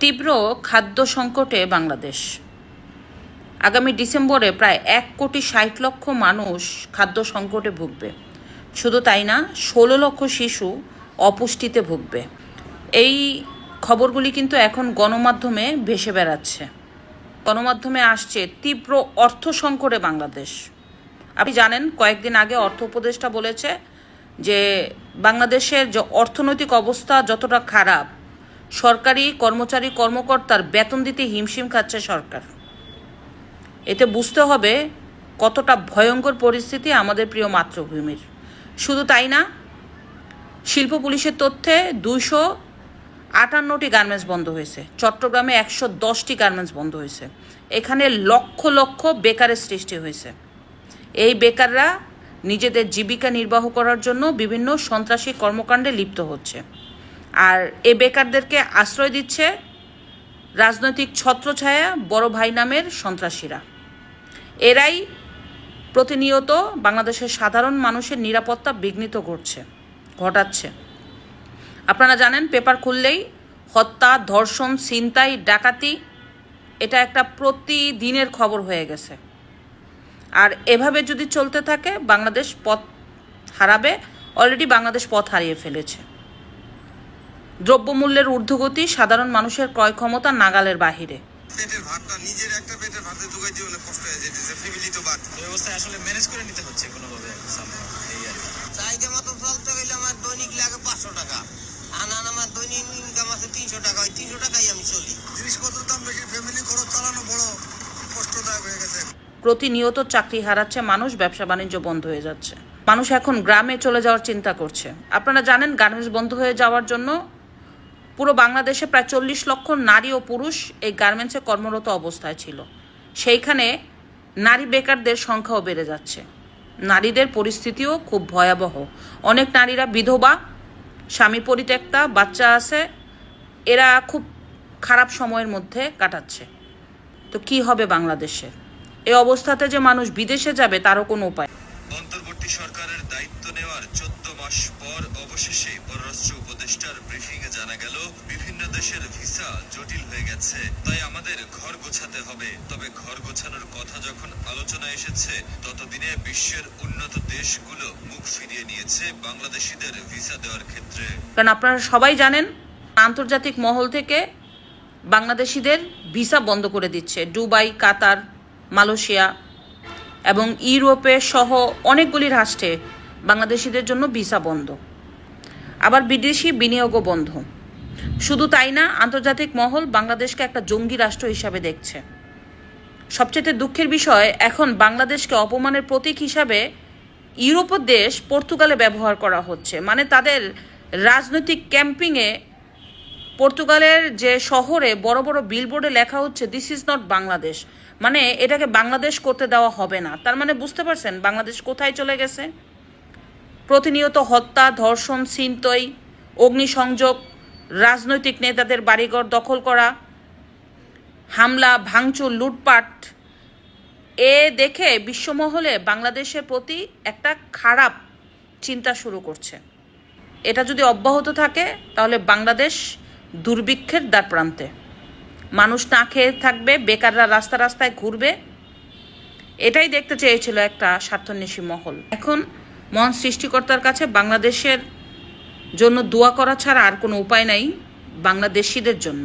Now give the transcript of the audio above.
তীব্র খাদ্য সংকটে বাংলাদেশ। আগামী ডিসেম্বরে প্রায় এক কোটি ষাট লক্ষ মানুষ খাদ্য সংকটে ভুগবে। শুধু তাই না, ষোলো লক্ষ শিশু অপুষ্টিতে ভুগবে। এই খবরগুলি কিন্তু এখন গণমাধ্যমে ভেসে বেড়াচ্ছে। গণমাধ্যমে আসছে তীব্র অর্থ সংকটে বাংলাদেশ। আপনি জানেন, কয়েকদিন আগে অর্থ উপদেষ্টা বলেছে যে, বাংলাদেশের যে অর্থনৈতিক অবস্থা যতটা খারাপ সরকারি কর্মচারী কর্মকর্তার বেতন দিতে হিমশিম খাচ্ছে সরকার। এতে বুঝতে হবে কতটা ভয়ঙ্কর পরিস্থিতি আমাদের প্রিয় মাতৃভূমির। শুধু তাই না, শিল্প পুলিশের তথ্যে দুইশো আটান্নটি গার্মেন্টস বন্ধ হয়েছে। চট্টগ্রামে একশো দশটি গার্মেন্টস বন্ধ হয়েছে। এখানে লক্ষ লক্ষ বেকারের সৃষ্টি হয়েছে। এই বেকাররা নিজেদের জীবিকা নির্বাহ করার জন্য বিভিন্ন সন্ত্রাসী কর্মকাণ্ডে লিপ্ত হচ্ছে। আর এ বেকারদেরকে আশ্রয় দিচ্ছে রাজনৈতিক ছত্রছায়া বড় ভাই নামের সন্ত্রাসীরা। এরাই প্রতিনিয়ত বাংলাদেশের সাধারণ মানুষের নিরাপত্তা বিঘ্নিত করছে, ঘটাচ্ছে। আপনারা জানেন, পেপার খুললেই হত্যা, ধর্ষণ, ছিনতাই, ডাকাতি, এটা একটা প্রতিদিনের খবর হয়ে গেছে। আর এভাবে যদি চলতে থাকে, বাংলাদেশ পথ হারাবে অলরেডি বাংলাদেশ পথ হারিয়ে ফেলেছে। দ্রব্যমূল্যের ঊর্ধ্বগতি সাধারণ মানুষের ক্রয় ক্ষমতা নাগালের বাহিরে। পেটের ভাতটা নিজের একটা পেটের ভাতে যোগাইতে অনেক কষ্ট হয়ে যেতেছে ফ্যামিলি তো বাদ। এই অবস্থায় আসলে ম্যানেজ করে নিতে হচ্ছে কোনোভাবে এই আর চাহিদা মতো চলতে গেলে আমার দৈনিক লাগে পাঁচশো টাকা। আনান আমার দৈনিক ইনকাম আছে তিনশো টাকা ওই তিনশো টাকাই আমি চলি। জিনিসপত্রের দাম বেশি ফ্যামিলি খরচ চালানো বড় কষ্টদায়ক হয়ে গেছে। প্রতিনিয়ত চাকরি হারাচ্ছে মানুষ ব্যবসা বাণিজ্য বন্ধ হয়ে যাচ্ছে। মানুষ এখন গ্রামে চলে যাওয়ার চিন্তা করছে। আপনারা জানেন গার্মেন্টস বন্ধ হয়ে যাওয়ার জন্য পুরো বাংলাদেশে প্রায় চল্লিশ লক্ষ নারী ও পুরুষ এই গার্মেন্টসে কর্মরত অবস্থায় ছিল। সেইখানে নারী বেকারদের সংখ্যাও বেড়ে যাচ্ছে। নারীদের পরিস্থিতিও খুব ভয়াবহ। অনেক নারীরা বিধবা, স্বামী পরিত্যক্তা, বাচ্চা আছে, এরা খুব খারাপ সময়ের মধ্যে কাটাচ্ছে। তো কি হবে বাংলাদেশের এই অবস্থাতে যে মানুষ বিদেশে যাবে, তারও কোনো উপায় সরকারের দায়িত্ব নেওয়ার চোদ্দ মাস পর অবশেষে পররাষ্ট্র উপদেষ্টার ব্রিফিং এ জানা গেল, বিভিন্ন দেশের ভিসা জটিল হয়ে গেছে। তাই আমাদের ঘর গোছাতে হবে। তবে ঘর গোছানোর কথা যখন আলোচনা এসেছে, ততদিনে বিশ্বের উন্নত দেশগুলো মুখ ফিরিয়ে নিয়েছে বাংলাদেশিদের ভিসা দেওয়ার ক্ষেত্রে। কারণ আপনারা সবাই জানেন, আন্তর্জাতিক মহল থেকে বাংলাদেশিদের ভিসা বন্ধ করে দিচ্ছে। Dubai, Qatar, Malaysia. এবং ইউরোপে সহ অনেকগুলি রাষ্ট্রে বাংলাদেশিদের জন্য ভিসা বন্ধ। আবার বিদেশি বিনিয়োগও বন্ধ। শুধু তাই না, আন্তর্জাতিক মহল বাংলাদেশকে একটা জঙ্গি রাষ্ট্র হিসাবে দেখছে। সবচেয়ে দুঃখের বিষয়, এখন বাংলাদেশকে অপমানের প্রতীক হিসাবে ইউরোপের দেশ পর্তুগালে ব্যবহার করা হচ্ছে। মানে তাদের রাজনৈতিক ক্যাম্পিংয়ে পর্তুগালের যে শহরে বড় বড় বিলবোর্ডে লেখা হচ্ছে দিস ইজ নট বাংলাদেশ মানে এটাকে বাংলাদেশ করতে দেওয়া হবে না। তার মানে বুঝতে পারছেন, বাংলাদেশ কোথায় চলে গেছে? প্রতিনিয়ত হত্যা, ধর্ষণ, ছিনতই, অগ্নিসংযোগ, রাজনৈতিক নেতাদের বাড়িঘর দখল করা, হামলা, ভাঙচুর, লুটপাট, এ দেখে বিশ্বমহলে বাংলাদেশের প্রতি একটা খারাপ চিন্তা শুরু করছে। এটা যদি অব্যাহত থাকে, তাহলে বাংলাদেশ দুর্ভিক্ষের দ্বার প্রান্তে। মানুষ না খেয়ে থাকবে, বেকাররা রাস্তা রাস্তায় ঘুরবে। এটাই দেখতে চেয়েছিল একটা স্বার্থন্বেষী মহল। এখন মন সৃষ্টিকর্তার কাছে বাংলাদেশের জন্য দোয়া করা ছাড়া আর কোনো উপায় নাই বাংলাদেশিদের জন্য।